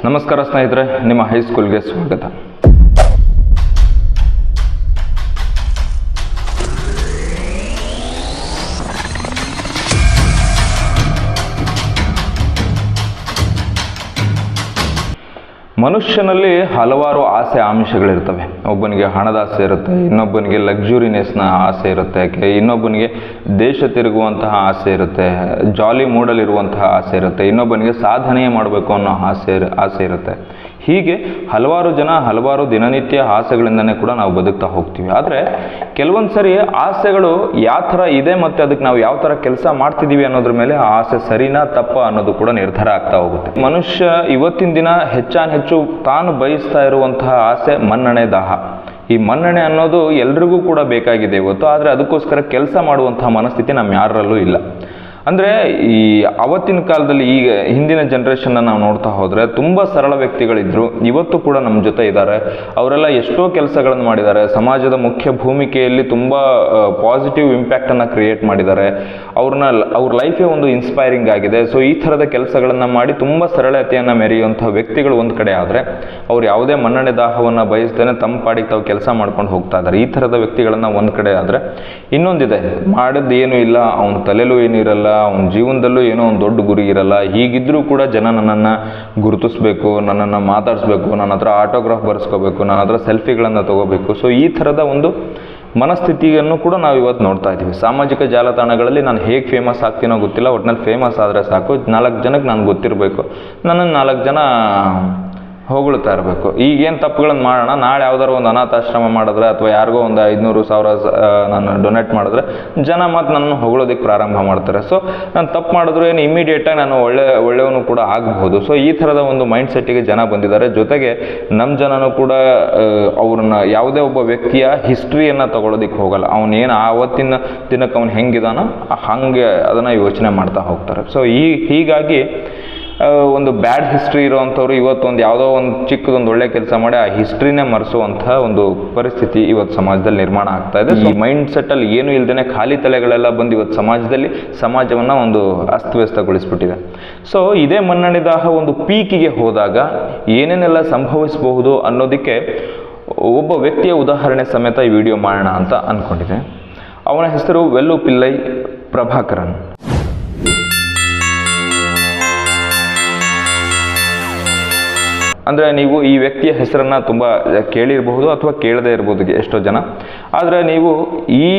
ನಮಸ್ಕಾರ ಸ್ನೇಹಿತರೆ ನಿಮ್ಮ ಹೈಸ್ಕೂಲ್ಗೆ ಸ್ವಾಗತ. ಮನುಷ್ಯನಲ್ಲಿ ಹಲವಾರು ಆಸೆ ಆಮಿಷಗಳಿರ್ತವೆ. ಒಬ್ಬನಿಗೆ ಹಣದ ಆಸೆ ಇರುತ್ತೆ, ಇನ್ನೊಬ್ಬನಿಗೆ ಲಕ್ಸುರಿನೆಸ್ನ ಆಸೆ ಇರುತ್ತೆ, ಯಾಕೆ? ಇನ್ನೊಬ್ಬನಿಗೆ ದೇಶ ತಿರುಗುವಂತಹ ಆಸೆ ಇರುತ್ತೆ ಜಾಲಿ ಮೂಡಲಿರುವಂತಹ ಆಸೆ ಇರುತ್ತೆ, ಇನ್ನೊಬ್ಬನಿಗೆ ಸಾಧನೆ ಮಾಡಬೇಕು ಅನ್ನೋ ಆಸೆ ಆಸೆ ಇರುತ್ತೆ. ಹೀಗೆ ಹಲವಾರು ಜನ ಹಲವಾರು ದಿನನಿತ್ಯ ಆಸೆಗಳಿಂದನೇ ಕೂಡ ನಾವು ಬದುಕ್ತಾ ಹೋಗ್ತೀವಿ. ಆದರೆ ಕೆಲವೊಂದು ಸರಿ ಆಸೆಗಳು ಯಾವ ಥರ ಇದೆ ಮತ್ತು ಅದಕ್ಕೆ ನಾವು ಯಾವ ಥರ ಕೆಲಸ ಮಾಡ್ತಿದ್ದೀವಿ ಅನ್ನೋದ್ರ ಮೇಲೆ ಆ ಆಸೆ ಸರಿನಾ ತಪ್ಪ ಅನ್ನೋದು ಕೂಡ ನಿರ್ಧಾರ ಆಗ್ತಾ ಹೋಗುತ್ತೆ. ಮನುಷ್ಯ ಇವತ್ತಿನ ದಿನ ಹೆಚ್ಚಾನ್ ಹೆಚ್ಚು ತಾನು ಬಯಸ್ತಾ ಇರುವಂತಹ ಆಸೆ ಮನ್ನಣೆ ದಾಹ. ಈ ಮನ್ನಣೆ ಅನ್ನೋದು ಎಲ್ರಿಗೂ ಕೂಡ ಬೇಕಾಗಿದೆ ಇವತ್ತು, ಆದರೆ ಅದಕ್ಕೋಸ್ಕರ ಕೆಲಸ ಮಾಡುವಂತಹ ಮನಸ್ಥಿತಿ ನಮ್ಮ ಯಾರಲ್ಲೂ ಇಲ್ಲ. ಅಂದರೆ ಈ ಅವತ್ತಿನ ಕಾಲದಲ್ಲಿ ಈಗ ಹಿಂದಿನ ಜನ್ರೇಷನ್ನ ನಾವು ನೋಡ್ತಾ ಹೋದರೆ ತುಂಬ ಸರಳ ವ್ಯಕ್ತಿಗಳಿದ್ದರು ಇವತ್ತು ಕೂಡ ನಮ್ಮ ಜೊತೆ ಇದ್ದಾರೆ ಅವರೆಲ್ಲ ಎಷ್ಟೋ ಕೆಲಸಗಳನ್ನು ಮಾಡಿದ್ದಾರೆ. ಸಮಾಜದ ಮುಖ್ಯ ಭೂಮಿಕೆಯಲ್ಲಿ ತುಂಬ ಪಾಸಿಟಿವ್ ಇಂಪ್ಯಾಕ್ಟನ್ನು ಕ್ರಿಯೇಟ್ ಮಾಡಿದ್ದಾರೆ. ಅವ್ರನ್ನ, ಅವ್ರ ಲೈಫೇ ಒಂದು ಇನ್ಸ್ಪೈರಿಂಗ್ ಆಗಿದೆ. ಸೊ ಈ ಥರದ ಕೆಲಸಗಳನ್ನು ಮಾಡಿ ತುಂಬ ಸರಳತೆಯನ್ನು ಮೆರೆಯುವಂಥ ವ್ಯಕ್ತಿಗಳು ಒಂದು ಕಡೆ ಆದರೆ, ಅವ್ರು ಯಾವುದೇ ಮನ್ನಣೆ ದಾಹವನ್ನು ಬಯಸ್ದೇನೆ ತಮ್ಮ ಪಾಡಿಗೆ ತಾವು ಕೆಲಸ ಮಾಡ್ಕೊಂಡು ಹೋಗ್ತಾ ಇದ್ದಾರೆ ಈ ಥರದ ವ್ಯಕ್ತಿಗಳನ್ನು ಒಂದು ಕಡೆ ಆದರೆ, ಇನ್ನೊಂದಿದೆ. ಮಾಡಿದ್ದು ಏನೂ ಇಲ್ಲ. ಅವನ ತಲೆಲೂ ಏನೂ ಅವನ ಜೀವನದಲ್ಲೂ ಏನೋ ಒಂದು ದೊಡ್ಡ ಗುರಿ ಇರಲ್ಲ. ಹೀಗಿದ್ರೂ ಕೂಡ ಜನ ನನ್ನನ್ನು ಗುರುತಿಸ್ಬೇಕು, ನನ್ನನ್ನು ಮಾತಾಡಿಸ್ಬೇಕು, ನನ್ನ ಹತ್ರ ಆಟೋಗ್ರಾಫ್ ಬರೆಸ್ಕೋಬೇಕು, ನನ್ನ ಹತ್ರ ಸೆಲ್ಫಿಗಳನ್ನು ತಗೋಬೇಕು. ಸೊ ಈ ಥರದ ಒಂದು ಮನಸ್ಥಿತಿಯನ್ನು ಕೂಡ ನಾವು ಇವತ್ತು ನೋಡ್ತಾ ಇದ್ದೀವಿ. ಸಾಮಾಜಿಕ ಜಾಲತಾಣಗಳಲ್ಲಿ ನಾನು ಹೇಗೆ ಫೇಮಸ್ ಆಗ್ತೀನೋ ಗೊತ್ತಿಲ್ಲ. ಒಟ್ನಲ್ಲಿ ಫೇಮಸ್ ಆದರೆ ಸಾಕು. ನಾಲ್ಕು ಜನಕ್ಕೆ ನಾನು ಗೊತ್ತಿರಬೇಕು. ನನ್ನನ್ನು ನಾಲ್ಕು ಜನ ಹೊಗಳ್ತಾ ಇರಬೇಕು ಈಗೇನು ತಪ್ಪುಗಳನ್ನು ಮಾಡೋಣ? ನಾಳೆ ಯಾವ್ದಾರು ಒಂದು ಅನಾಥಾಶ್ರಮ ಮಾಡಿದ್ರೆ ಅಥವಾ ಯಾರಿಗೋ ಒಂದು ಐದುನೂರು ಸಾವಿರ ನಾನು ಡೊನೇಟ್ ಮಾಡಿದ್ರೆ ಜನ ಮತ್ತು ನನ್ನ ಹೊಗಳೋದಕ್ಕೆ ಪ್ರಾರಂಭ ಮಾಡ್ತಾರೆ. ಸೊ ನಾನು ತಪ್ಪು ಮಾಡಿದ್ರು ಏನು ಇಮಿಡಿಯೇಟಾಗಿ ನಾನು ಒಳ್ಳೆ, ಒಳ್ಳೆಯವನು ಕೂಡ ಆಗಬಹುದು. ಸೊ ಈ ಥರದ ಒಂದು ಮೈಂಡ್ ಸೆಟ್ಟಿಗೆ ಜನ ಬಂದಿದ್ದಾರೆ. ಜೊತೆಗೆ ನಮ್ಮ ಜನನೂ ಕೂಡ ಅವ್ರನ್ನ ಯಾವುದೇ ಒಬ್ಬ ವ್ಯಕ್ತಿಯ ಹಿಸ್ಟ್ರಿಯನ್ನು ತಗೊಳ್ಳೋದಕ್ಕೆ ಹೋಗಲ್ಲ. ಅವನೇನು ಆವತ್ತಿನ ದಿನಕ್ಕೆ ಅವ್ನು ಹೆಂಗಿದಾನೋ, ಹಾಗೆ ಅದನ್ನು ಯೋಚನೆ ಮಾಡ್ತಾ ಹೋಗ್ತಾರೆ. ಸೊ ಈ, ಹೀಗಾಗಿ ಒಂದು ಬ್ಯಾಡ್ ಹಿಸ್ಟ್ರಿ ಇರುವಂಥವ್ರು ಇವತ್ತು ಒಂದು ಯಾವುದೋ ಒಂದು ಚಿಕ್ಕದೊಂದು ಒಳ್ಳೆ ಕೆಲಸ ಮಾಡಿ ಆ ಹಿಸ್ಟ್ರಿನೇ ಮರೆಸುವಂಥ ಒಂದು ಪರಿಸ್ಥಿತಿ ಇವತ್ತು ಸಮಾಜದಲ್ಲಿ ನಿರ್ಮಾಣ ಆಗ್ತಾ ಇದೆ. ಈ ಮೈಂಡ್ ಸೆಟ್ಟಲ್ಲಿ ಏನು ಇಲ್ದೇ ಖಾಲಿ ತಲೆಗಳೆಲ್ಲ ಬಂದು ಇವತ್ತು ಸಮಾಜದಲ್ಲಿ ಸಮಾಜವನ್ನು ಒಂದು ಅಸ್ತವ್ಯಸ್ತಗೊಳಿಸ್ಬಿಟ್ಟಿದೆ. ಸೊ ಇದೇ ಮನ್ನಣೆದಾಹ ಒಂದು ಪೀಕಿಗೆ ಹೋದಾಗ ಏನೇನೆಲ್ಲ ಸಂಭವಿಸಬಹುದು ಅನ್ನೋದಕ್ಕೆ ಒಬ್ಬ ವ್ಯಕ್ತಿಯ ಉದಾಹರಣೆ ಸಮೇತ ಈ ವಿಡಿಯೋ ಮಾಡೋಣ ಅಂತ ಅಂದ್ಕೊಂಡಿದ್ದೆ ಅವನ ಹೆಸರು ವೆಲ್ಲು ಪಿಲ್ಲೈ ಪ್ರಭಾಕರನ್. ಅಂದರೆ ನೀವು ಈ ವ್ಯಕ್ತಿಯ ಹೆಸರನ್ನು ತುಂಬ ಕೇಳಿರಬಹುದು ಅಥವಾ ಕೇಳದೇ ಇರಬಹುದು ಎಷ್ಟೋ ಜನ. ಆದರೆ ನೀವು ಈ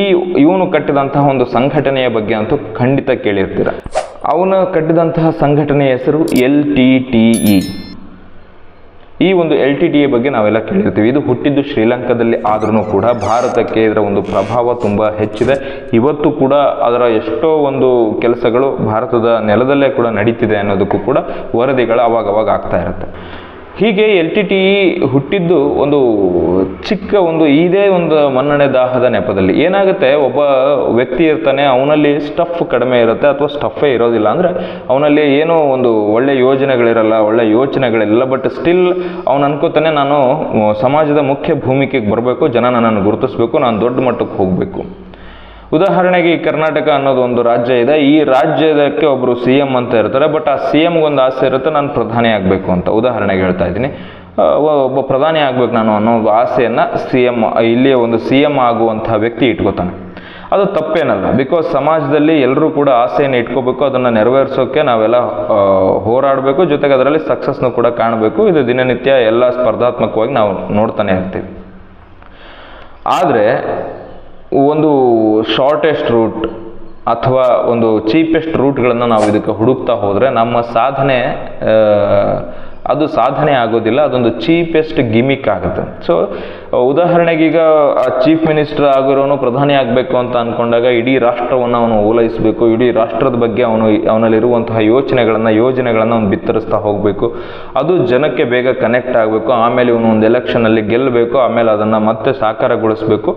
ಇವನು ಕಟ್ಟಿದಂತಹ ಒಂದು ಸಂಘಟನೆಯ ಬಗ್ಗೆ ಅಂತೂ ಖಂಡಿತ ಕೇಳಿರ್ತೀರ. ಅವನು ಕಟ್ಟಿದಂತಹ ಸಂಘಟನೆಯ ಹೆಸರು ಎಲ್ ಟಿ ಟಿ ಇ. ಈ ಒಂದು ಎಲ್ ಟಿ ಟಿ ಎ ಬಗ್ಗೆ ನಾವೆಲ್ಲ ಕೇಳಿರ್ತೀವಿ. ಇದು ಹುಟ್ಟಿದ್ದು ಶ್ರೀಲಂಕಾದಲ್ಲಿ ಆದ್ರೂ ಕೂಡ ಭಾರತಕ್ಕೆ ಇದರ ಒಂದು ಪ್ರಭಾವ ತುಂಬ ಹೆಚ್ಚಿದೆ. ಇವತ್ತು ಕೂಡ ಅದರ ಎಷ್ಟೋ ಒಂದು ಕೆಲಸಗಳು ಭಾರತದ ನೆಲದಲ್ಲೇ ಕೂಡ ನಡೀತಿದೆ ಅನ್ನೋದಕ್ಕೂ ಕೂಡ ವರದಿಗಳು ಅವಾಗವಾಗ ಆಗ್ತಾ ಇರುತ್ತೆ. ಹೀಗೆ ಎಲ್ ಟಿ ಟಿ ಹುಟ್ಟಿದ್ದು ಒಂದು ಚಿಕ್ಕ ಒಂದು ಇದೇ ಒಂದು ಮನ್ನಣೆ ದಾಹದ ನೆಪದಲ್ಲಿ. ಏನಾಗುತ್ತೆ, ಒಬ್ಬ ವ್ಯಕ್ತಿ ಇರ್ತಾನೆ, ಅವನಲ್ಲಿ ಸ್ಟಫ್ ಕಡಿಮೆ ಇರುತ್ತೆ ಅಥವಾ ಸ್ಟಫೇ ಇರೋದಿಲ್ಲ ಅಂದರೆ ಅವನಲ್ಲಿ ಏನೋ ಒಂದು ಒಳ್ಳೆ ಯೋಜನೆಗಳಿರಲ್ಲ, ಒಳ್ಳೆ ಯೋಚನೆಗಳಿರಲ್ಲ ಬಟ್ ಸ್ಟಿಲ್ ಅವನು ಅನ್ಕೋತಾನೆ, ನಾನು ಸಮಾಜದ ಮುಖ್ಯ ಭೂಮಿಕೆಗೆ ಬರಬೇಕು, ಜನ ನನ್ನನ್ನು ಗುರುತಿಸ್ಬೇಕು, ನಾನು ದೊಡ್ಡ ಮಟ್ಟಕ್ಕೆ ಹೋಗಬೇಕು. ಉದಾಹರಣೆಗೆ ಈ ಕರ್ನಾಟಕ ಅನ್ನೋದು ಒಂದು ರಾಜ್ಯ ಇದೆ. ಈ ರಾಜ್ಯದಕ್ಕೆ ಒಬ್ಬರು ಸಿ ಎಂ ಅಂತ ಇರ್ತಾರೆ. ಬಟ್ ಆ ಸಿ ಎಮ್ಗೊಂದು ಆಸೆ ಇರುತ್ತೆ, ನಾನು ಪ್ರಧಾನಿ ಆಗಬೇಕು ಅಂತ ಉದಾಹರಣೆಗೆ ಹೇಳ್ತಾ ಇದ್ದೀನಿ. ಒಬ್ಬ ಪ್ರಧಾನಿ ಆಗ್ಬೇಕು ನಾನು ಅನ್ನೋ ಒಂದು ಆಸೆಯನ್ನು ಸಿ ಎಂ ಇಲ್ಲಿಯ ಒಂದು ಸಿ ಎಂ ಆಗುವಂಥ ವ್ಯಕ್ತಿ ಇಟ್ಕೋತಾನೆ. ಅದು ತಪ್ಪೇನಲ್ಲ. ಬಿಕಾಸ್ ಸಮಾಜದಲ್ಲಿ ಎಲ್ಲರೂ ಕೂಡ ಆಸೆಯನ್ನು ಇಟ್ಕೋಬೇಕು, ಅದನ್ನು ನೆರವೇರಿಸೋಕೆ ನಾವೆಲ್ಲ ಹೋರಾಡಬೇಕು. ಜೊತೆಗೆ ಅದರಲ್ಲಿ ಸಕ್ಸಸ್ನು ಕೂಡ ಕಾಣಬೇಕು. ಇದು ದಿನನಿತ್ಯ ಎಲ್ಲ ಸ್ಪರ್ಧಾತ್ಮಕವಾಗಿ ನಾವು ನೋಡ್ತಾನೆ ಇರ್ತೀವಿ. ಆದರೆ ಒಂದು ಶಾರ್ಟೆಸ್ಟ್ ರೂಟ್ ಅಥವಾ ಒಂದು ಚೀಪೆಸ್ಟ್ ರೂಟ್ಗಳನ್ನು ನಾವು ಇದಕ್ಕೆ ಹುಡುಕ್ತಾ ಹೋದರೆ ನಮ್ಮ ಸಾಧನೆ ಅದು ಸಾಧನೆ ಆಗೋದಿಲ್ಲ, ಅದೊಂದು ಚೀಪೆಸ್ಟ್ ಗಿಮಿಕ್ ಆಗುತ್ತೆ. ಸೊ ಉದಾಹರಣೆಗೆ ಈಗ ಚೀಫ್ ಮಿನಿಸ್ಟರ್ ಆಗಿರೋನು ಪ್ರಧಾನಿ ಆಗಬೇಕು ಅಂತ ಅಂದ್ಕೊಂಡಾಗ ಇಡೀ ರಾಷ್ಟ್ರವನ್ನು ಅವನು ಓಲೈಸಬೇಕು, ಇಡೀ ರಾಷ್ಟ್ರದ ಬಗ್ಗೆ ಅವನು ಅವನಲ್ಲಿರುವಂತಹ ಯೋಚನೆಗಳನ್ನು, ಯೋಜನೆಗಳನ್ನು ಅವನು ಬಿತ್ತರಿಸ್ತಾ ಹೋಗಬೇಕು. ಅದು ಜನಕ್ಕೆ ಬೇಗ ಕನೆಕ್ಟ್ ಆಗಬೇಕು. ಆಮೇಲೆ ಇವನು ಒಂದು ಎಲೆಕ್ಷನಲ್ಲಿ ಗೆಲ್ಲಬೇಕು ಆಮೇಲೆ ಅದನ್ನು ಮತ್ತೆ ಸಾಕಾರಗೊಳಿಸಬೇಕು.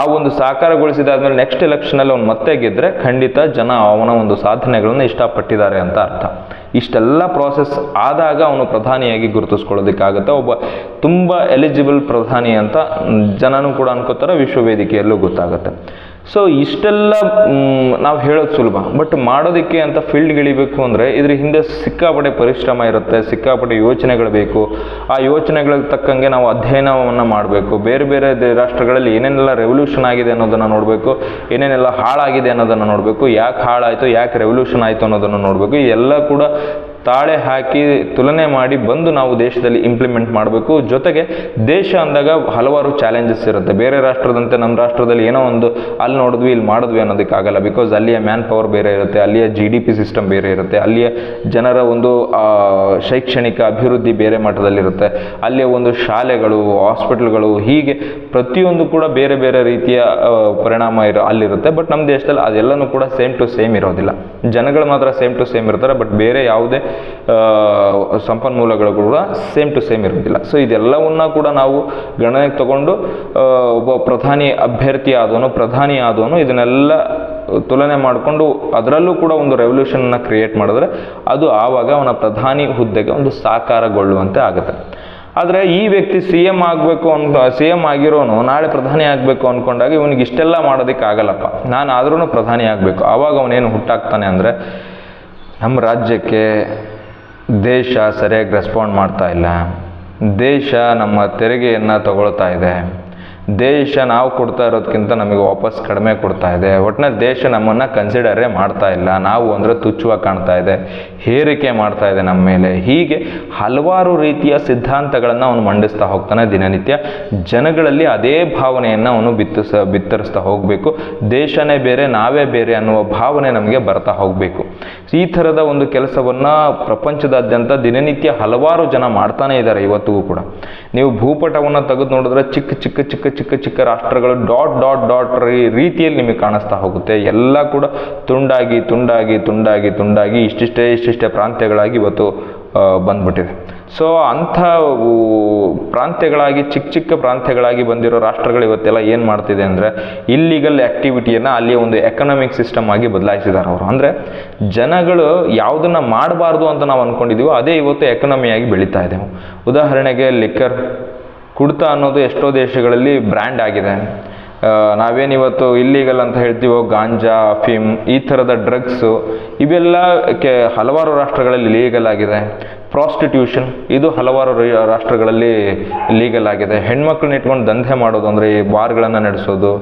ಆ ಒಂದು ಸಾಕಾರಗೊಳಿಸಿದಾದ್ಮೇಲೆ ನೆಕ್ಸ್ಟ್ ಎಲೆಕ್ಷನಲ್ಲಿ ಅವನು ಮತ್ತೆ ಗೆದ್ದರೆ ಖಂಡಿತ ಜನ ಅವನ ಒಂದು ಸಾಧನೆಗಳನ್ನು ಇಷ್ಟಪಟ್ಟಿದ್ದಾರೆ ಅಂತ ಅರ್ಥ. ಇಷ್ಟೆಲ್ಲ ಪ್ರಾಸೆಸ್ ಆದಾಗ ಅವನು ಪ್ರಧಾನಿಯಾಗಿ ಗುರುತಿಸ್ಕೊಳ್ಳೋದಕ್ಕಾಗುತ್ತೆ, ಒಬ್ಬ ತುಂಬ ಎಲಿಜಿಬಲ್ ಪ್ರಧಾನಿ ಅಂತ ಮ್, ಜನನೂ ಕೂಡ ಅನ್ಕೋತಾರೆ ವಿಶ್ವವೇದಿಕೆಯಲ್ಲೂ ಗೊತ್ತಾಗುತ್ತೆ. ಸೊ ಇಷ್ಟೆಲ್ಲ ನಾವು ಹೇಳೋದು ಸುಲಭ. ಬಟ್ ಮಾಡೋದಕ್ಕೆ ಅಂತ ಫೀಲ್ಡ್ಗಿಳಿಬೇಕು ಅಂದರೆ ಇದ್ರ ಹಿಂದೆ ಸಿಕ್ಕಾಪಟ್ಟೆ ಪರಿಶ್ರಮ ಇರುತ್ತೆ ಸಿಕ್ಕಾಪಟ್ಟೆ ಯೋಚನೆಗಳು ಬೇಕು. ಆ ಯೋಚನೆಗಳಿಗೆ ತಕ್ಕಂಗೆ ನಾವು ಅಧ್ಯಯನವನ್ನು ಮಾಡಬೇಕು. ಬೇರೆ ಬೇರೆ ರಾಷ್ಟ್ರಗಳಲ್ಲಿ ಏನೇನೆಲ್ಲ ರೆವಲ್ಯೂಷನ್ ಆಗಿದೆ ಅನ್ನೋದನ್ನು ನೋಡಬೇಕು. ಏನೇನೆಲ್ಲ ಹಾಳಾಗಿದೆ ಅನ್ನೋದನ್ನು ನೋಡಬೇಕು. ಯಾಕೆ ಹಾಳಾಯಿತು ಯಾಕೆ ರೆವಲ್ಯೂಷನ್ ಆಯಿತು ಅನ್ನೋದನ್ನು ನೋಡಬೇಕು. ಎಲ್ಲ ಕೂಡ ತಾಳೆ ಹಾಕಿ ತುಲನೆ ಮಾಡಿ ಬಂದು ನಾವು ದೇಶದಲ್ಲಿ ಇಂಪ್ಲಿಮೆಂಟ್ ಮಾಡಬೇಕು. ಜೊತೆಗೆ ದೇಶ ಅಂದಾಗ ಹಲವಾರು ಚಾಲೆಂಜಸ್ ಇರುತ್ತೆ. ಬೇರೆ ರಾಷ್ಟ್ರದಂತೆ ನಮ್ಮ ರಾಷ್ಟ್ರದಲ್ಲಿ ಏನೋ ಒಂದು ಅಲ್ಲಿ ನೋಡಿದ್ವಿ, ಇಲ್ಲಿ ಮಾಡಿದ್ವಿ ಅನ್ನೋದಕ್ಕಾಗಲ್ಲ. ಬಿಕಾಸ್ ಅಲ್ಲಿಯ ಮ್ಯಾನ್ ಪವರ್ ಬೇರೆ ಇರುತ್ತೆ, ಅಲ್ಲಿಯ ಜಿ ಡಿ ಪಿ ಸಿಸ್ಟಮ್ ಬೇರೆ ಇರುತ್ತೆ, ಅಲ್ಲಿಯ ಜನರ ಒಂದು ಶೈಕ್ಷಣಿಕ ಅಭಿವೃದ್ಧಿ ಬೇರೆ ಮಟ್ಟದಲ್ಲಿರುತ್ತೆ. ಅಲ್ಲಿಯ ಒಂದು ಶಾಲೆಗಳು ಹಾಸ್ಪಿಟಲ್ಗಳು ಹೀಗೆ ಪ್ರತಿಯೊಂದು ಕೂಡ ಬೇರೆ ಬೇರೆ ರೀತಿಯ ಪರಿಣಾಮ ಇರೋ, ಅಲ್ಲಿರುತ್ತೆ. ಬಟ್ ನಮ್ಮ ದೇಶದಲ್ಲಿ ಅದೆಲ್ಲನೂ ಕೂಡ ಸೇಮ್ ಟು ಸೇಮ್ ಇರೋದಿಲ್ಲ. ಜನಗಳು ಮಾತ್ರ ಸೇಮ್ ಟು ಸೇಮ್ ಇರ್ತಾರೆ. ಬಟ್ ಬೇರೆ ಯಾವುದೇ ಸಂಪನ್ಮೂಲಗಳು ಕೂಡ ಸೇಮ್ ಟು ಸೇಮ್ ಇರೋದಿಲ್ಲ ಸೊ ಇದೆಲ್ಲವನ್ನ ಕೂಡ ನಾವು ಗಣನೆಗೆ ತಗೊಂಡು ಒಬ್ಬ ಪ್ರಧಾನಿ ಅಭ್ಯರ್ಥಿ ಆದವನು, ಪ್ರಧಾನಿ ಆದವನು ಇದನ್ನೆಲ್ಲ ತುಲನೆ ಮಾಡಿಕೊಂಡು ಅದರಲ್ಲೂ ಕೂಡ ಒಂದು ರೆವಲ್ಯೂಷನ್ನ ಕ್ರಿಯೇಟ್ ಮಾಡಿದ್ರೆ ಅದು ಆವಾಗ ಅವನ ಪ್ರಧಾನಿ ಹುದ್ದೆಗೆ ಒಂದು ಸಾಕಾರಗೊಳ್ಳುವಂತೆ ಆಗುತ್ತೆ. ಆದರೆ ಈ ವ್ಯಕ್ತಿ ಸಿ ಎಂ ಆಗಬೇಕು ಅಂತ ಸಿ ಎಂ ಆಗಿರೋನು, ನಾಳೆ ಪ್ರಧಾನಿ ಆಗಬೇಕು ಅಂದ್ಕೊಂಡಾಗ ಇವನಿಗೆ ಇಷ್ಟೆಲ್ಲ ಮಾಡೋದಕ್ಕೆ ಆಗಲ್ಲಪ್ಪ ನಾನು ಆದ್ರೂ ಪ್ರಧಾನಿ ಆಗಬೇಕು. ಆವಾಗ ಅವನೇನು ಹುಟ್ಟಾಗ್ತಾನೆ ಅಂದರೆ ನಮ್ಮ ರಾಜ್ಯಕ್ಕೆ ದೇಶ ಸರಿಯಾಗಿ ರೆಸ್ಪಾಂಡ್ ಮಾಡ್ತಾ ಇಲ್ಲ. ದೇಶ ನಮ್ಮ ತೆರಿಗೆಯನ್ನು ತಗೊಳ್ತಾ ಇದೆ. ದೇಶ ನಾವು ಕೊಡ್ತಾ ಇರೋದಕ್ಕಿಂತ ನಮಗೆ ವಾಪಸ್ ಕಡಿಮೆ ಕೊಡ್ತಾ ಇದೆ. ಒಟ್ಟಿನಲ್ಲಿ ದೇಶ ನಮ್ಮನ್ನು ಕನ್ಸಿಡರೇ ಮಾಡ್ತಾ ಇಲ್ಲ. ನಾವು ಅಂದರೆ ತುಚ್ಛವಾಗಿ ಕಾಣ್ತಾ ಇದೆ. ಹೇರಿಕೆ ಮಾಡ್ತಾ ಇದೆ ನಮ್ಮ ಮೇಲೆ. ಹೀಗೆ ಹಲವಾರು ರೀತಿಯ ಸಿದ್ಧಾಂತಗಳನ್ನು ಅವನು ಮಂಡಿಸ್ತಾ ಹೋಗ್ತಾನೆ ದಿನನಿತ್ಯ. ಜನಗಳಲ್ಲಿ ಅದೇ ಭಾವನೆಯನ್ನು ಅವನು ಬಿತ್ತಿಸ, ಬಿತ್ತರಿಸ್ತಾ ಹೋಗಬೇಕು. ದೇಶನೇ ಬೇರೆ, ನಾವೇ ಬೇರೆ ಅನ್ನುವ ಭಾವನೆ ನಮಗೆ ಬರ್ತಾ ಹೋಗಬೇಕು. ಈ ಥರದ ಒಂದು ಕೆಲಸವನ್ನು ಪ್ರಪಂಚದಾದ್ಯಂತ ದಿನನಿತ್ಯ ಹಲವಾರು ಜನ ಮಾಡ್ತಾನೆ ಇದ್ದಾರೆ ಇವತ್ತಿಗೂ ಕೂಡ. ನೀವು ಭೂಪಟವನ್ನು ತೆಗೆದು ನೋಡಿದ್ರೆ ಚಿಕ್ಕ ಚಿಕ್ಕ ಚಿಕ್ಕ ಚಿಕ್ಕ ಚಿಕ್ಕ ರಾಷ್ಟ್ರಗಳು ಡಾಟ್ ಡಾಟ್ ಡಾಟ್ ರೀತಿಯಲ್ಲಿ ನಿಮಗೆ ಕಾಣಿಸ್ತಾ ಹೋಗುತ್ತೆ. ಎಲ್ಲ ಕೂಡ ತುಂಡಾಗಿ ತುಂಡಾಗಿ ತುಂಡಾಗಿ ತುಂಡಾಗಿ ಇಷ್ಟಿಷ್ಟೇ ಇಷ್ಟಿಷ್ಟೇ ಪ್ರಾಂತ್ಯಗಳಾಗಿ ಇವತ್ತು ಬಂದ್ಬಿಟ್ಟಿದೆ. ಸೊ ಅಂಥ ಪ್ರಾಂತ್ಯಗಳಾಗಿ ಚಿಕ್ಕ ಚಿಕ್ಕ ಪ್ರಾಂತ್ಯಗಳಾಗಿ ಬಂದಿರೋ ರಾಷ್ಟ್ರಗಳು ಇವತ್ತೆಲ್ಲ ಏನು ಮಾಡ್ತಿದೆ ಅಂದರೆ ಇಲ್ಲಿಗಲ್ ಆ್ಯಕ್ಟಿವಿಟಿಯನ್ನು ಅಲ್ಲಿಯ ಒಂದು ಎಕನಾಮಿಕ್ ಸಿಸ್ಟಮ್ ಆಗಿ ಬದಲಾಯಿಸಿದ್ದಾರೆ ಅವರು. ಅಂದರೆ ಜನಗಳು ಯಾವುದನ್ನು ಮಾಡಬಾರ್ದು ಅಂತ ನಾವು ಅಂದ್ಕೊಂಡಿದ್ದೀವೋ ಅದೇ ಇವತ್ತು ಎಕನಾಮಿಯಾಗಿ ಬೆಳೀತಾ ಇದೆ. ಉದಾಹರಣೆಗೆ ಲಿಕ್ಕರ್ ಕುಡ್ತ ಅನ್ನೋದು ಎಷ್ಟೋ ದೇಶಗಳಲ್ಲಿ ಬ್ರ್ಯಾಂಡ್ ಆಗಿದೆ. ನಾವೇನಿವತ್ತು ಇಲ್ಲೀಗಲ್ ಅಂತ ಹೇಳ್ತೀವೋ, ಗಾಂಜಾ ಅಫೀಮ್ ಈ ಥರದ ಡ್ರಗ್ಸು, ಇವೆಲ್ಲ ಕೆ, ಹಲವಾರು ರಾಷ್ಟ್ರಗಳಲ್ಲಿ ಲೀಗಲ್ ಆಗಿದೆ. ಪ್ರಾಸ್ಟಿಟ್ಯೂಷನ್. ಇದು ಹಲವಾರು ರಾಷ್ಟ್ರಗಳಲ್ಲಿ ಲೀಗಲ್ ಆಗಿದೆ. ಹೆಣ್ಮಕ್ಳನ್ನ ಇಟ್ಕೊಂಡು ದಂಧೆ ಮಾಡೋದು ಅಂದರೆ ಈ ಬಾರ್ಗಳನ್ನು ನಡೆಸೋದು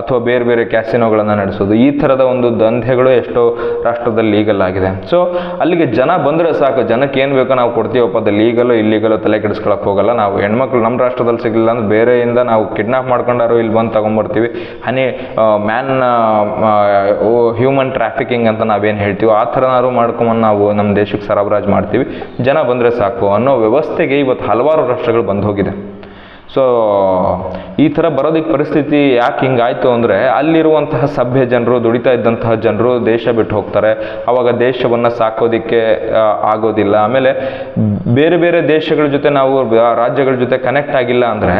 ಅಥವಾ ಬೇರೆ ಬೇರೆ ಕ್ಯಾಸಿನೋಗಳನ್ನು ನಡೆಸೋದು. ಈ ಥರದ ಒಂದು ದಂಧೆಗಳು ಎಷ್ಟೋ ರಾಷ್ಟ್ರದಲ್ಲಿ ಲೀಗಲ್ ಆಗಿದೆ. ಸೊ ಅಲ್ಲಿಗೆ ಜನ ಬಂದರೆ ಸಾಕು. ಜನಕ್ಕೆ ಏನು ಬೇಕೋ ನಾವು ಕೊಡ್ತೀವಪ್ಪ. ಅದು ಲೀಗಲು, ಇಲ್ಲಿಗಲು ತಲೆ ಕೆಡಿಸ್ಕೊಳಕ್ಕೆ ಹೋಗಲ್ಲ. ನಾವು ಹೆಣ್ಮಕ್ಳು ನಮ್ಮ ರಾಷ್ಟ್ರದಲ್ಲಿ ಸಿಗಲಿಲ್ಲ ಅಂದ್ರೆ ಬೇರೆಯಿಂದ ನಾವು ಕಿಡ್ನಾಪ್ ಮಾಡ್ಕೊಂಡಾರು ಇಲ್ಲಿ ಬಂದು ತೊಗೊಂಬರ್ತೀವಿ. ಹನಿ ಮ್ಯಾನ್ ಹ್ಯೂಮನ್ ಟ್ರಾಫಿಕಿಂಗ್ ಅಂತ ನಾವೇನು ಹೇಳ್ತೀವೋ ಆ ಥರನಾದ್ರು ಮಾಡ್ಕೊಂಬಂದು ನಾವು ನಮ್ಮ ದೇಶಕ್ಕೆ ಸರಬರಾಜು ಮಾಡ್ತೀವಿ. ಜನ ಬಂದರೆ ಸಾಕು ಅನ್ನೋ ವ್ಯವಸ್ಥೆಗೆ ಇವತ್ತು ಹಲವಾರು ರಾಷ್ಟ್ರಗಳು ಬಂದು ಹೋಗಿದೆ. ಸೊ ಈ ಥರ ಬರೋದಕ್ಕೆ ಪರಿಸ್ಥಿತಿ ಯಾಕೆ ಹಿಂಗಾಯಿತು ಅಂದರೆ ಅಲ್ಲಿರುವಂತಹ ಸಭ್ಯ ಜನರು, ದುಡಿತಾ ಇದ್ದಂತಹ ಜನರು ದೇಶ ಬಿಟ್ಟು ಹೋಗ್ತಾರೆ. ಆವಾಗ ದೇಶವನ್ನು ಸಾಕೋದಕ್ಕೆ ಆಗೋದಿಲ್ಲ. ಆಮೇಲೆ ಬೇರೆ ಬೇರೆ ದೇಶಗಳ ಜೊತೆ ನಾವು ರಾಜ್ಯಗಳ ಜೊತೆ ಕನೆಕ್ಟ್ ಆಗಿಲ್ಲ ಅಂದರೆ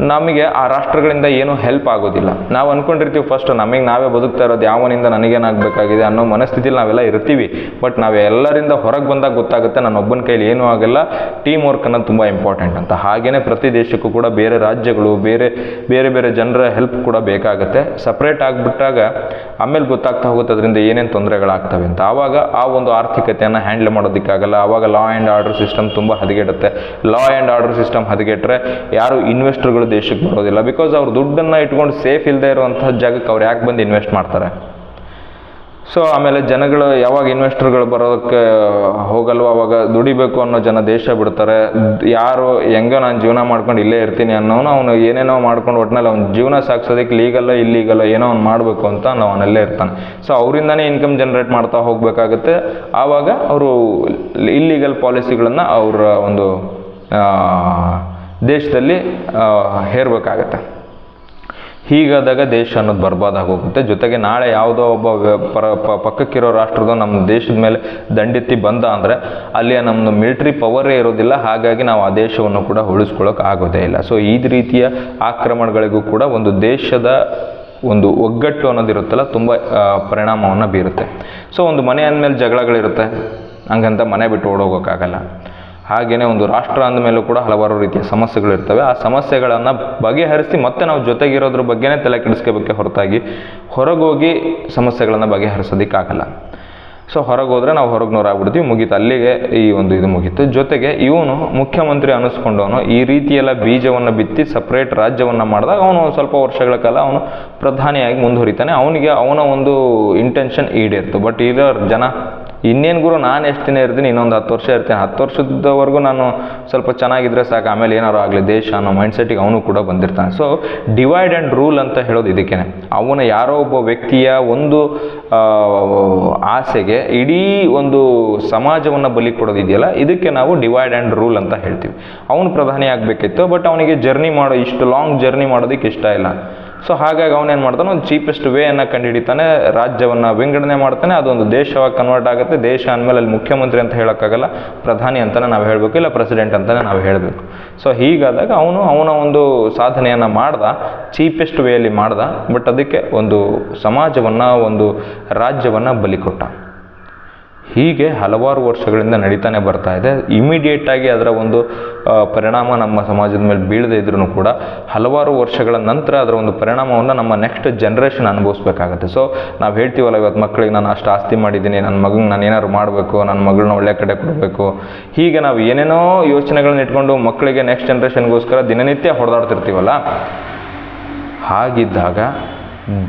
ನಮಗೆ ಆ ರಾಷ್ಟ್ರಗಳಿಂದ ಏನೂ ಹೆಲ್ಪ್ ಆಗೋದಿಲ್ಲ. ನಾವು ಅಂದ್ಕೊಂಡಿರ್ತೀವಿ ಫಸ್ಟ್ ನಮಗೆ ನಾವೇ ಬದುಕ್ತಾ ಇರೋದು ಯಾವನಿಂದ ನನಗೇನಾಗಬೇಕಾಗಿದೆ ಅನ್ನೋ ಮನಸ್ಥಿತಿಲಿ ನಾವೆಲ್ಲ ಇರ್ತೀವಿ. ಬಟ್ ನಾವು ಎಲ್ಲರಿಂದ ಹೊರಗೆ ಬಂದಾಗ ಗೊತ್ತಾಗುತ್ತೆ ನನ್ನ ಒಬ್ಬನ ಕೈಲಿ ಏನೂ ಆಗಲ್ಲ. ಟೀಮ್ ವರ್ಕ್ ಅನ್ನೋದು ತುಂಬ ಇಂಪಾರ್ಟೆಂಟ್ ಅಂತ. ಹಾಗೆಯೇ ಪ್ರತಿ ದೇಶಕ್ಕೂ ಕೂಡ ಬೇರೆ ರಾಜ್ಯಗಳು, ಬೇರೆ ಬೇರೆ ಬೇರೆ ಜನರ ಹೆಲ್ಪ್ ಕೂಡ ಬೇಕಾಗುತ್ತೆ. ಸಪ್ರೇಟ್ ಆಗಿಬಿಟ್ಟಾಗ ಆಮೇಲೆ ಗೊತ್ತಾಗ್ತಾ ಹೋಗುತ್ತೆ ಅದರಿಂದ ಏನೇನು ತೊಂದರೆಗಳಾಗ್ತವೆ ಅಂತ. ಆವಾಗ ಆ ಒಂದು ಆರ್ಥಿಕತೆಯನ್ನು ಹ್ಯಾಂಡಲ್ ಮಾಡೋದಕ್ಕಾಗಲ್ಲ. ಆವಾಗ ಲಾ ಆ್ಯಂಡ್ ಆರ್ಡರ್ ಸಿಸ್ಟಮ್ ತುಂಬ ಹದಗೆಡುತ್ತೆ. ಲಾ ಆ್ಯಂಡ್ ಆರ್ಡರ್ ಸಿಸ್ಟಮ್ ಹದಗೆಟ್ರೆ ಯಾರು ಇನ್ವೆಸ್ಟರ್ಗಳು ದೇಶಕ್ಕೆ ಬರೋದಿಲ್ಲ. ಬಿಕಾಸ್ ಅವ್ರು ದುಡ್ಡನ್ನು ಇಟ್ಕೊಂಡು ಸೇಫ್ ಇಲ್ಲದೆ ಇರುವಂತಹ ಜಾಗಕ್ಕೆ ಅವ್ರು ಯಾಕೆ ಬಂದು ಇನ್ವೆಸ್ಟ್ ಮಾಡ್ತಾರೆ? ಸೊ ಆಮೇಲೆ ಜನಗಳು ಯಾವಾಗ ಇನ್ವೆಸ್ಟರ್ಗಳು ಬರೋದಕ್ಕೆ ಹೋಗಲ್ವೋ ಅವಾಗ ದುಡಿಬೇಕು ಅನ್ನೋ ಜನ ದೇಶ ಬಿಡ್ತಾರೆ. ಯಾರು ಹೆಂಗೋ ನಾನು ಜೀವನ ಮಾಡ್ಕೊಂಡು ಇಲ್ಲೇ ಇರ್ತೀನಿ ಅನ್ನೋನು ಅವನು ಏನೇನೋ ಮಾಡ್ಕೊಂಡು ಒಟ್ಟಿನಲ್ಲಿ ಅವ್ನ ಜೀವನ ಸಾಗಿಸೋದಕ್ಕೆ ಲೀಗಲ್ಲ ಇಲ್ಲೀಗಲ್ಲ ಏನೋ ಅವ್ನು ಮಾಡಬೇಕು ಅಂತ ನಾವು ಅವನಲ್ಲೇ ಇರ್ತಾನೆ. ಸೊ ಅವರಿಂದನೇ ಇನ್ಕಮ್ ಜನರೇಟ್ ಮಾಡ್ತಾ ಹೋಗಬೇಕಾಗುತ್ತೆ. ಆವಾಗ ಅವರು ಇಲ್ಲೀಗಲ್ ಪಾಲಿಸಿಗಳನ್ನು ಅವರ ಒಂದು ದೇಶದಲ್ಲಿ ಹೇರಬೇಕಾಗತ್ತೆ. ಹೀಗಾದಾಗ ದೇಶ ಅನ್ನೋದು ಬರ್ಬಾದಾಗಿ ಹೋಗುತ್ತೆ. ಜೊತೆಗೆ ನಾಳೆ ಯಾವುದೋ ಒಬ್ಬ ಪರ ಪಕ್ಕಕ್ಕಿರೋ ರಾಷ್ಟ್ರದ ನಮ್ಮ ದೇಶದ ಮೇಲೆ ದಂಡೆತ್ತಿ ಬಂದ ಅಂದರೆ ಅಲ್ಲಿಯ ನಮ್ಮದು ಮಿಲಿಟ್ರಿ ಪವರೇ ಇರೋದಿಲ್ಲ. ಹಾಗಾಗಿ ನಾವು ಆ ದೇಶವನ್ನು ಕೂಡ ಉಳಿಸ್ಕೊಳ್ಳೋಕೆ ಆಗೋದೇ ಇಲ್ಲ. ಸೊ ಈ ರೀತಿಯ ಆಕ್ರಮಣಗಳಿಗೂ ಕೂಡ ಒಂದು ದೇಶದ ಒಂದು ಒಗ್ಗಟ್ಟು ಅನ್ನೋದಿರುತ್ತಲ್ಲ ತುಂಬ ಪರಿಣಾಮವನ್ನು ಬೀರುತ್ತೆ. ಸೊ ಒಂದು ಮನೆ ಅಂದಮೇಲೆ ಜಗಳಗಳಿರುತ್ತೆ. ಹಂಗಂತ ಮನೆ ಬಿಟ್ಟು ಓಡೋಗೋಕ್ಕಾಗಲ್ಲ. ಹಾಗೆಯೇ ಒಂದು ರಾಷ್ಟ್ರ ಅಂದಮೇಲೂ ಕೂಡ ಹಲವಾರು ರೀತಿಯ ಸಮಸ್ಯೆಗಳಿರ್ತವೆ. ಆ ಸಮಸ್ಯೆಗಳನ್ನು ಬಗೆಹರಿಸಿ ಮತ್ತೆ ನಾವು ಜೊತೆಗಿರೋದ್ರ ಬಗ್ಗೆನೇ ತಲೆ ಕೆಡಿಸ್ಕೋಬೇಕೆ ಹೊರತಾಗಿ ಹೊರಗೋಗಿ ಸಮಸ್ಯೆಗಳನ್ನು ಬಗೆಹರಿಸೋದಿಕ್ಕಾಗಲ್ಲ. ಸೊ ಹೊರಗೆ ಹೋದರೆ ನಾವು ಹೊರಗ್ನವ್ರು ಆಗ್ಬಿಡ್ತೀವಿ ಮುಗೀತು. ಅಲ್ಲಿಗೆ ಈ ಒಂದು ಇದು ಮುಗೀತು. ಜೊತೆಗೆ ಇವನು ಮುಖ್ಯಮಂತ್ರಿ ಅನ್ನಿಸ್ಕೊಂಡವನು ಈ ರೀತಿಯೆಲ್ಲ ಬೀಜವನ್ನು ಬಿತ್ತಿ ಸಪ್ರೇಟ್ ರಾಜ್ಯವನ್ನು ಮಾಡಿದಾಗ ಅವನು ಸ್ವಲ್ಪ ವರ್ಷಗಳ ಕಾಲ ಅವನು ಪ್ರಧಾನಿಯಾಗಿ ಮುಂದುವರಿತಾನೆ. ಅವನಿಗೆ ಅವನ ಒಂದು ಇಂಟೆನ್ಷನ್ ಈಡೇರ್ತು. ಬಟ್ ಈಗ ಜನ ಇನ್ನೇನು ಗುರು, ನಾನು ಎಷ್ಟು ದಿನ ಇರ್ತೀನಿ, ಇನ್ನೊಂದು ಹತ್ತು ವರ್ಷ ಇರ್ತೀನಿ. ಹತ್ತು ವರ್ಷದವರೆಗೂ ನಾನು ಸ್ವಲ್ಪ ಚೆನ್ನಾಗಿದ್ರೆ ಸಾಕು. ಆಮೇಲೆ ಏನಾರು ಆಗಲಿ, ದೇಶ ಅನ್ನೋ ಮೈಂಡ್ಸೆಟ್ಟಿಗೆ ಅವನು ಕೂಡ ಬಂದಿರ್ತಾನೆ. ಸೊ ಡಿವೈಡ್ ಆ್ಯಂಡ್ ರೂಲ್ ಅಂತ ಹೇಳೋದು ಇದಕ್ಕೇನೆ. ಅವನ ಯಾರೋ ಒಬ್ಬ ವ್ಯಕ್ತಿಯ ಒಂದು ಆಸೆಗೆ ಇಡೀ ಒಂದು ಸಮಾಜವನ್ನು ಬಲಿ ಕೊಡೋದಿದೆಯಲ್ಲ, ಇದಕ್ಕೆ ನಾವು ಡಿವೈಡ್ ಆ್ಯಂಡ್ ರೂಲ್ ಅಂತ ಹೇಳ್ತೀವಿ. ಅವನು ಪ್ರಧಾನಿ ಆಗಬೇಕಿತ್ತು ಬಟ್ ಅವನಿಗೆ ಜರ್ನಿ ಮಾಡೋ, ಇಷ್ಟು ಲಾಂಗ್ ಜರ್ನಿ ಮಾಡೋದಕ್ಕೆ ಇಷ್ಟ ಇಲ್ಲ. ಸೊ ಹಾಗಾಗಿ ಅವನೇನು ಮಾಡ್ತಾನೆ? ಒಂದು ಚೀಪೆಸ್ಟ್ ವೇಯನ್ನು ಕಂಡುಹಿಡಿತಾನೆ, ರಾಜ್ಯವನ್ನು ವಿಂಗಡಣೆ ಮಾಡ್ತಾನೆ, ಅದೊಂದು ದೇಶವಾಗಿ ಕನ್ವರ್ಟ್ ಆಗುತ್ತೆ. ದೇಶ ಅಂದಮೇಲೆ ಅಲ್ಲಿ ಮುಖ್ಯಮಂತ್ರಿ ಅಂತ ಹೇಳೋಕ್ಕಾಗಲ್ಲ, ಪ್ರಧಾನಿ ಅಂತಲೇ ನಾವು ಹೇಳಬೇಕು, ಇಲ್ಲ ಪ್ರೆಸಿಡೆಂಟ್ ಅಂತಲೇ ನಾವು ಹೇಳಬೇಕು. ಸೊ ಹೀಗಾದಾಗ ಅವನು ಅವನ ಒಂದು ಸಾಧನೆಯನ್ನು ಮಾಡ್ದ ಚೀಪೆಸ್ಟ್ ವೇಯಲ್ಲಿ ಮಾಡ್ದ ಬಟ್ ಅದಕ್ಕೆ ಒಂದು ಸಮಾಜವನ್ನು, ಒಂದು ರಾಜ್ಯವನ್ನು ಬಲಿ ಕೊಟ್ಟ. ಹೀಗೆ ಹಲವಾರು ವರ್ಷಗಳಿಂದ ನಡೀತಾನೆ ಬರ್ತಾ ಇದೆ. ಇಮಿಡಿಯೇಟ್ ಆಗಿ ಅದರ ಒಂದು ಪರಿಣಾಮ ನಮ್ಮ ಸಮಾಜದ ಮೇಲೆ ಬೀಳದೇ ಇದ್ರೂ ಕೂಡ ಹಲವಾರು ವರ್ಷಗಳ ನಂತರ ಅದರ ಒಂದು ಪರಿಣಾಮವನ್ನು ನಮ್ಮ ನೆಕ್ಸ್ಟ್ ಜನ್ರೇಷನ್ ಅನುಭವಿಸ್ಬೇಕಾಗತ್ತೆ. ಸೊ ನಾವು ಹೇಳ್ತೀವಲ್ಲ ಇವತ್ತು ಮಕ್ಕಳಿಗೆ ನಾನು ಅಷ್ಟು ಆಸ್ತಿ ಮಾಡಿದ್ದೀನಿ ನನ್ನ ಮಗನಿಗೆ ನಾನು ಏನಾದ್ರು ಮಾಡಬೇಕು ನನ್ನ ಮಗಳನ್ನ ಒಳ್ಳೆ ಕಡೆ ಕೊಡಬೇಕು. ಹೀಗೆ ನಾವು ಏನೇನೋ ಯೋಚನೆಗಳನ್ನ ಇಟ್ಕೊಂಡು ಮಕ್ಕಳಿಗೆ ನೆಕ್ಸ್ಟ್ ಜನ್ರೇಷನ್ಗೋಸ್ಕರ ದಿನನಿತ್ಯ ಹೊಡೆದಾಡ್ತಿರ್ತೀವಲ್ಲ? ಹಾಗಿದ್ದಾಗ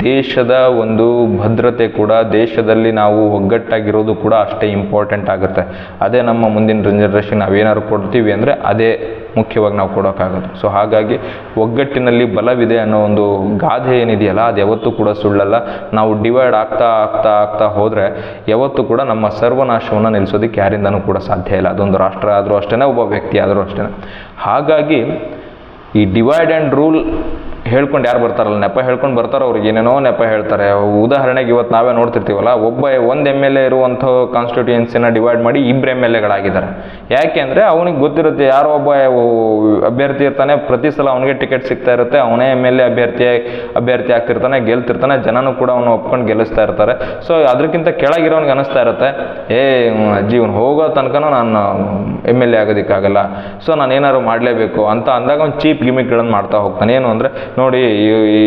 ದೇಶದ ಒಂದು ಭದ್ರತೆ ಕೂಡ, ದೇಶದಲ್ಲಿ ನಾವು ಒಗ್ಗಟ್ಟಾಗಿರೋದು ಕೂಡ ಅಷ್ಟೇ ಇಂಪಾರ್ಟೆಂಟ್ ಆಗುತ್ತೆ. ಅದೇ ನಮ್ಮ ಮುಂದಿನ ಜನ್ರೇಷನ್ ನಾವೇನಾದ್ರು ಕೊಡ್ತೀವಿ ಅಂದರೆ ಅದೇ ಮುಖ್ಯವಾಗಿ ನಾವು ಕೊಡೋಕ್ಕಾಗೋದು. ಸೊ ಹಾಗಾಗಿ ಒಗ್ಗಟ್ಟಿನಲ್ಲಿ ಬಲವಿದೆ ಅನ್ನೋ ಒಂದು ಗಾದೆ ಏನಿದೆಯಲ್ಲ, ಅದು ಯಾವತ್ತೂ ಕೂಡ ಸುಳ್ಳಲ್ಲ. ನಾವು ಡಿವೈಡ್ ಆಗ್ತಾ ಆಗ್ತಾ ಆಗ್ತಾ ಹೋದರೆ ಯಾವತ್ತೂ ಕೂಡ ನಮ್ಮ ಸರ್ವನಾಶವನ್ನು ನಿಲ್ಲಿಸೋದಕ್ಕೆ ಯಾರಿಂದನೂ ಕೂಡ ಸಾಧ್ಯ ಇಲ್ಲ. ಅದೊಂದು ರಾಷ್ಟ್ರ ಆದರೂ ಅಷ್ಟೇ ಒಬ್ಬ ವ್ಯಕ್ತಿ ಆದರೂ ಅಷ್ಟೇ ಹಾಗಾಗಿ ಈ ಡಿವೈಡ್ ಆ್ಯಂಡ್ ರೂಲ್ ಹೇಳ್ಕೊಂಡು ಯಾರು ಬರ್ತಾರಲ್ಲ, ನೆಪ ಹೇಳ್ಕೊಂಡು ಬರ್ತಾರೋ ಅವ್ರಿಗೆ ಏನೇನೋ ನೆಪ ಹೇಳ್ತಾರೆ. ಉದಾಹರಣೆಗೆ ಇವತ್ತು ನಾವೇ ನೋಡ್ತಿರ್ತೀವಲ್ಲ, ಒಬ್ಬ ಒಂದು ಎಂ ಎಲ್ ಎ ಇರುವಂಥ ಕಾನ್ಸ್ಟಿಟ್ಯೂಯೆನ್ಸಿನ ಡಿವೈಡ್ ಮಾಡಿ ಇಬ್ಬರು ಎಂ ಎಲ್ ಎಗಳಾಗಿದ್ದಾರೆ ಯಾಕೆ ಅಂದರೆ ಅವನಿಗೆ ಗೊತ್ತಿರುತ್ತೆ, ಯಾರೋ ಒಬ್ಬ ಅಭ್ಯರ್ಥಿ ಇರ್ತಾನೆ, ಪ್ರತಿ ಸಲ ಅವನಿಗೆ ಟಿಕೆಟ್ ಸಿಗ್ತಾ ಇರುತ್ತೆ, ಅವನೇ ಎಂ ಎಲ್ ಎ ಅಭ್ಯರ್ಥಿ ಅಭ್ಯರ್ಥಿ ಆಗ್ತಿರ್ತಾನೆ, ಗೆಲ್ತಿರ್ತಾನೆ, ಜನನೂ ಕೂಡ ಅವನು ಒಪ್ಕೊಂಡು ಗೆಲ್ಲಿಸ್ತಾ ಇರ್ತಾರೆ. ಸೊ ಅದಕ್ಕಿಂತ ಕೆಳಗಿರೋನಿಗೆ ಅನಿಸ್ತಾ ಇರುತ್ತೆ, ಏ ಜೀವನ ಹೋಗೋ ತನಕನೂ ನಾನು ಎಂ ಎಲ್ ಎ ಆಗೋದಕ್ಕಾಗಲ್ಲ. ಸೊ ನಾನು ಏನಾದ್ರು ಮಾಡಲೇಬೇಕು? ಅಂತ ಅಂದಾಗ ಒಂದು ಚೀಪ್ ಗಿಮಿಕ್ಗಳನ್ನು ಮಾಡ್ತಾ ಹೋಗ್ತಾನೆ. ಏನು ಅಂದರೆ ನೋಡಿ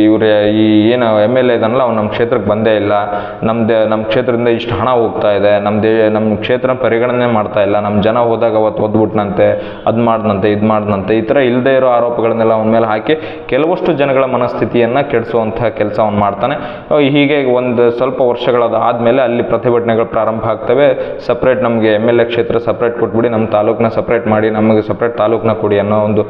ಇವ್ರ ಈ ಏನು ಎಂ ಎಲ್ ಎ ಇದನ್ನಲ್ಲ ಅವ್ನು ನಮ್ಮ ಕ್ಷೇತ್ರಕ್ಕೆ ಬಂದೇ ಇಲ್ಲ. ನಮ್ದು ನಮ್ಮ ಕ್ಷೇತ್ರದಿಂದ ಇಷ್ಟು ಹಣ ಹೋಗ್ತಾ ಇದೆ. ನಮ್ಮ ದೇ ನಮ್ಮ ಕ್ಷೇತ್ರ ಪರಿಗಣನೆ ಮಾಡ್ತಾ ಇಲ್ಲ. ನಮ್ಮ ಜನ ಹೋದಾಗ ಅವತ್ತು ಒದ್ಬಿಟ್ನಂತೆ, ಅದು ಮಾಡ್ದಂತೆ ಇದು ಮಾಡ್ದಂತೆ ಈ ಥರ ಇಲ್ಲದೇ ಇರೋ ಆರೋಪಗಳನ್ನೆಲ್ಲ ಅವನ ಮೇಲೆ ಹಾಕಿ ಕೆಲವಷ್ಟು ಜನಗಳ ಮನಸ್ಥಿತಿಯನ್ನು ಕೆಡಿಸುವಂಥ ಕೆಲಸ ಅವ್ನು ಮಾಡ್ತಾನೆ. ಹೀಗೆ ಒಂದು ಸ್ವಲ್ಪ ವರ್ಷಗಳಾದ ಆದಮೇಲೆ ಅಲ್ಲಿ ಪ್ರತಿಭಟನೆಗಳು ಪ್ರಾರಂಭ ಆಗ್ತವೆ. ಸಪ್ರೇಟ್ ನಮಗೆ ಎಂ ಎಲ್ ಎ ಕ್ಷೇತ್ರ ಸಪ್ರೇಟ್ ಕೊಟ್ಬಿಡಿ ನಮ್ಮ ತಾಲೂಕನ್ನ ಸಪ್ರೇಟ್ ಮಾಡಿ, ನಮಗೆ ಸಪ್ರೇಟ್ ತಾಲೂಕನ್ನ ಕೊಡಿ ಅನ್ನೋ ಒಂದು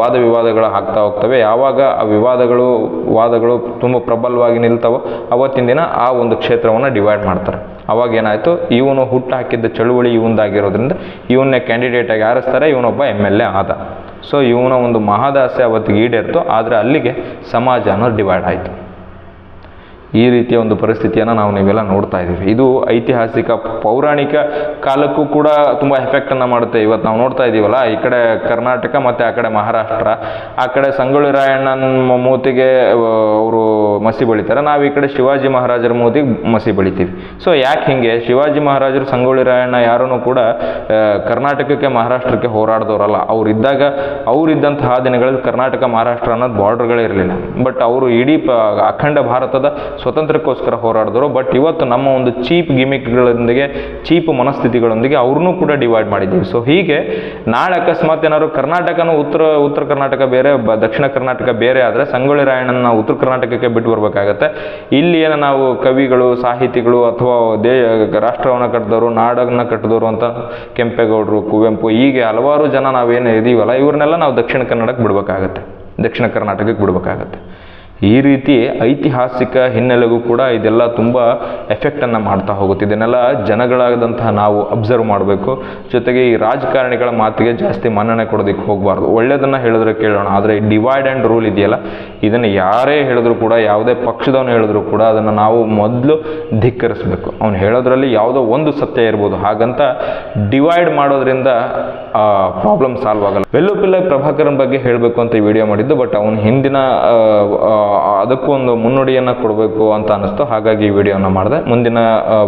ವಾದ ವಿವಾದಗಳು ಆಗ್ತಾ ಹೋಗ್ತವೆ. ಯಾವಾಗ ಆ ವಿವಾದಗಳು, ವಾದಗಳು ತುಂಬ ಪ್ರಬಲವಾಗಿ ನಿಲ್ತಾವೋ ಅವತ್ತಿನ ದಿನ ಆ ಒಂದು ಕ್ಷೇತ್ರವನ್ನು ಡಿವೈಡ್ ಮಾಡ್ತಾರೆ. ಅವಾಗ ಏನಾಯಿತು? ಇವನು ಹುಟ್ಟು ಹಾಕಿದ್ದ ಚಳುವಳಿ ಇವಂದಾಗಿರೋದ್ರಿಂದ ಇವನ್ನೇ ಕ್ಯಾಂಡಿಡೇಟಾಗಿ ಆರಿಸ್ತಾರೆ, ಇವನೊಬ್ಬ ಎಂ ಎಲ್ ಎ ಆದ. ಸೊ ಇವನ ಒಂದು ಮಹಾದಾಸೆ ಅವತ್ತಿಗೆ ಈಡೇರ್ತು, ಆದರೆ ಅಲ್ಲಿಗೆ ಸಮಾಜ ಅನ್ನೋದು ಡಿವೈಡ್ ಆಯಿತು. ಈ ರೀತಿಯ ಒಂದು ಪರಿಸ್ಥಿತಿಯನ್ನು ನಾವು ನೀವೆಲ್ಲ ನೋಡ್ತಾ ಇದ್ದೀವಿ ಇದು ಐತಿಹಾಸಿಕ, ಪೌರಾಣಿಕ ಕಾಲಕ್ಕೂ ಕೂಡ ತುಂಬ ಎಫೆಕ್ಟನ್ನು ಮಾಡುತ್ತೆ. ಇವತ್ತು ನಾವು ನೋಡ್ತಾ ಇದ್ದೀವಲ್ಲ ಈ ಕಡೆ ಕರ್ನಾಟಕ ಮತ್ತು ಆ ಕಡೆ ಮಹಾರಾಷ್ಟ್ರ. ಆ ಕಡೆ ಸಂಗೊಳ್ಳಿ ರಾಯಣ್ಣನ ಮೂತಿಗೆ ಅವರು ಮಸಿ ಬೆಳಿತಾರೆ. ನಾವು ಈ ಕಡೆ ಶಿವಾಜಿ ಮಹಾರಾಜರ ಮೂತಿಗೆ ಮಸಿ ಬೆಳಿತೀವಿ. ಸೊ ಯಾಕೆ ಹಿಂಗೆ? ಶಿವಾಜಿ ಮಹಾರಾಜರು, ಸಂಗೊಳ್ಳಿ ರಾಯಣ್ಣ ಯಾರೂ ಕೂಡ ಕರ್ನಾಟಕಕ್ಕೆ, ಮಹಾರಾಷ್ಟ್ರಕ್ಕೆ ಹೋರಾಡಿದವರಲ್ಲ ಅವರಿದ್ದಾಗ, ಅವರಿದ್ದಂತಹ ದಿನಗಳಲ್ಲಿ ಕರ್ನಾಟಕ, ಮಹಾರಾಷ್ಟ್ರ ಅನ್ನೋದು ಬಾರ್ಡರ್ಗಳೇ ಇರಲಿಲ್ಲ. ಬಟ್ ಅವರು ಇಡೀ ಅಖಂಡ ಭಾರತದ ಸ್ವತಂತ್ರಕ್ಕೋಸ್ಕರ ಹೋರಾಡಿದ್ರು. ಬಟ್ ಇವತ್ತು ನಮ್ಮ ಒಂದು ಚೀಪ್ ಗಿಮಿಕ್ಗಳೊಂದಿಗೆ ಚೀಪ್ ಮನಸ್ಥಿತಿಗಳೊಂದಿಗೆ ಅವ್ರನ್ನೂ ಕೂಡ ಡಿವೈಡ್ ಮಾಡಿದ್ದೀವಿ. ಸೊ ಹೀಗೆ ನಾಳೆ ಅಕಸ್ಮಾತ್ ಏನಾದ್ರು ಕರ್ನಾಟಕನೂ ಉತ್ತರ ಉತ್ತರ ಕರ್ನಾಟಕ ಬೇರೆ ದಕ್ಷಿಣ ಕರ್ನಾಟಕ ಬೇರೆ ಆದರೆ ಸಂಗೊಳ್ಳಿ ರಾಯಣ್ಣನ ಉತ್ತರ ಕರ್ನಾಟಕಕ್ಕೆ ಬಿಟ್ಟು ಬರಬೇಕಾಗತ್ತೆ. ಇಲ್ಲಿ ಏನೋ ನಾವು ಕವಿಗಳು, ಸಾಹಿತಿಗಳು ಅಥವಾ ದೇ, ರಾಷ್ಟ್ರವನ್ನು ಕಟ್ಟಿದವರು ನಾಡನ್ನು ಕಟ್ಟಿದವರು ಅಂತ ಕೆಂಪೇಗೌಡರು, ಕುವೆಂಪು, ಹೀಗೆ ಹಲವಾರು ಜನ ನಾವೇನು ಇದೀವಲ್ಲ, ಇವ್ರನ್ನೆಲ್ಲ ನಾವು ದಕ್ಷಿಣ ಕನ್ನಡಕ್ಕೆ ಬಿಡಬೇಕಾಗತ್ತೆ. ದಕ್ಷಿಣ ಕರ್ನಾಟಕಕ್ಕೆ ಬಿಡಬೇಕಾಗತ್ತೆ. ಈ ರೀತಿ ಐತಿಹಾಸಿಕ ಹಿನ್ನೆಲೆಗೂ ಕೂಡ ಇದೆಲ್ಲ ತುಂಬ ಎಫೆಕ್ಟನ್ನು ಮಾಡ್ತಾ ಹೋಗುತ್ತೆ. ಇದನ್ನೆಲ್ಲ ಜನಗಳಾದಂತಹ ನಾವು ಅಬ್ಸರ್ವ್ ಮಾಡಬೇಕು. ಜೊತೆಗೆ ಈ ರಾಜಕಾರಣಿಗಳ ಮಾತಿಗೆ ಜಾಸ್ತಿ ಮನ್ನಣೆ ಕೊಡೋದಕ್ಕೆ ಹೋಗಬಾರ್ದು. ಒಳ್ಳೆಯದನ್ನು ಹೇಳಿದ್ರೆ ಕೇಳೋಣ. ಆದರೆ ಡಿವೈಡ್ ಆ್ಯಂಡ್ ರೂಲ್ ಇದೆಯಲ್ಲ, ಇದನ್ನು ಯಾರೇ ಹೇಳಿದ್ರು ಕೂಡ, ಯಾವುದೇ ಪಕ್ಷದವನು ಹೇಳಿದ್ರು ಕೂಡ ಅದನ್ನು ನಾವು ಮೊದಲು ಧಿಕ್ಕರಿಸಬೇಕು. ಅವ್ನು ಹೇಳೋದ್ರಲ್ಲಿ ಯಾವುದೋ ಒಂದು ಸತ್ಯ ಇರ್ಬೋದು. ಹಾಗಂತ ಡಿವೈಡ್ ಮಾಡೋದ್ರಿಂದ ಪ್ರಾಬ್ಲಮ್ ಸಾಲ್ವ್ ಆಗಲ್ಲ. ವೆಲ್ಲುಪಿಲ್ಲ ಪ್ರಭಾಕರನ್ ಬಗ್ಗೆ ಹೇಳಬೇಕು ಅಂತ ವಿಡಿಯೋ ಮಾಡಿದ್ದು ಬಟ್ ಅವನು ಹಿಂದಿನ ಅದಕ್ಕೂ ಒಂದು ಮುನ್ನುಡಿಯನ್ನು ಕೊಡಬೇಕು ಅಂತ ಅನ್ನಿಸ್ತು. ಹಾಗಾಗಿ ಈ ವಿಡಿಯೋನ ಮಾಡಿದೆ. ಮುಂದಿನ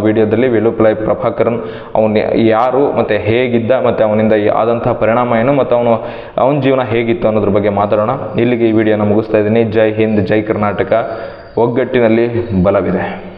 ವಿಡಿಯೋದಲ್ಲಿ ವಿಲುಪ್ಲೈ ಪ್ರಭಾಕರನ್ ಅವನು ಯಾರು ಮತ್ತು ಹೇಗಿದ್ದ ಮತ್ತು ಅವನಿಂದ ಆದಂತಹ ಪರಿಣಾಮ ಏನು ಮತ್ತು ಅವನು, ಅವನ ಜೀವನ ಹೇಗಿತ್ತು ಅನ್ನೋದ್ರ ಬಗ್ಗೆ ಮಾತಾಡೋಣ. ಇಲ್ಲಿಗೆ ಈ ವಿಡಿಯೋನ ಮುಗಿಸ್ತಾ ಇದ್ದೀನಿ. ಜೈ ಹಿಂದ್, ಜೈ ಕರ್ನಾಟಕ. ಒಗ್ಗಟ್ಟಿನಲ್ಲಿ ಬಲವಿದೆ.